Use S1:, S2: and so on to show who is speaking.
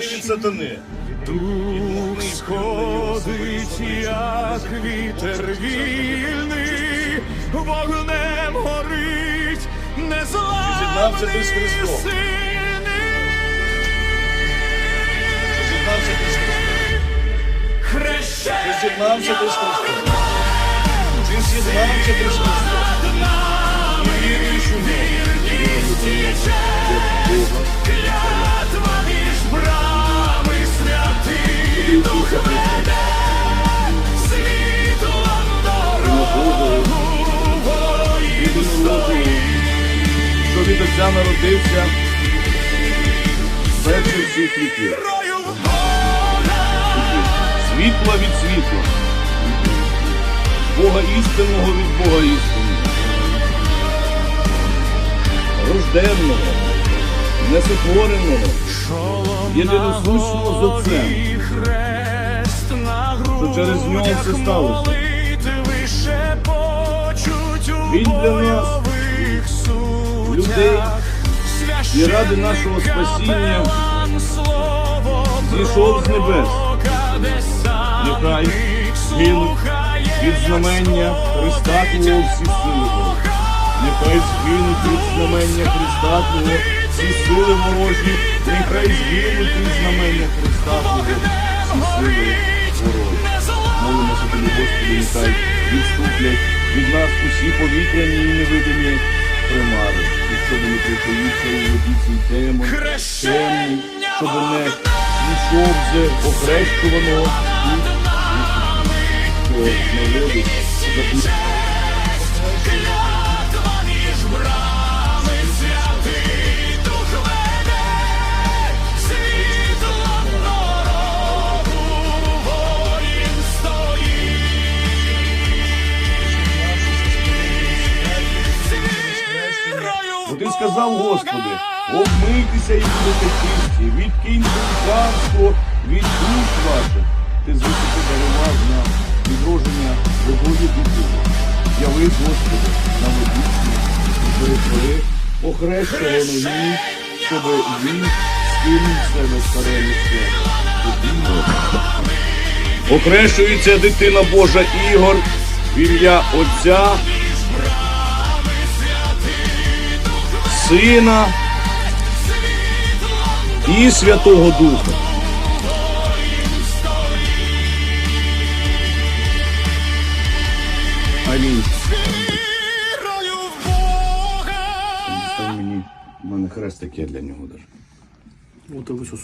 S1: від сатани.
S2: Дух сходить, як вітер вільний, вогнем горить, незламний сильний. Хрещений
S1: Ти з'єднався ти з Христом. Ти з'єднався ти з Христом. Отця народився перший всіх віків. Світла від світла. Бога істинного від Бога істинного. Рожденного, несотвореного, єдиносущного з Отцем. Що через нього все сталося. Він для нас. Людей, і ради нашого спасіння зійшов з небес. Нехай згинуть від знамення Христа Твого всі сили. Нехай згинуть від знамення Христа Твого всі сили ворожі. Нехай згинуть від знамення Христа Твого всі сили ворожі. Молимося тобі, Господи, нехай відступлять від нас усі повітряні і невидимі примари. Не припоїться у воді цій демон темний, щоб не йшов з охрещуваного. і що Бо ти сказав, Господи, обмийтеся і будете чисті, відкиньте лукавство від душ ваших. Ти звичайно дарував нам відродження любові духу. Яви, Господи, на водичні і перетвори охрещеного нові, щоб він скинув себе старе людське. Охрещується дитина Божа Ігор в Отця Сина і Святого Духа. Амінь.
S2: В
S1: мені, у мене хрест таке для нього даже.
S3: От і ось у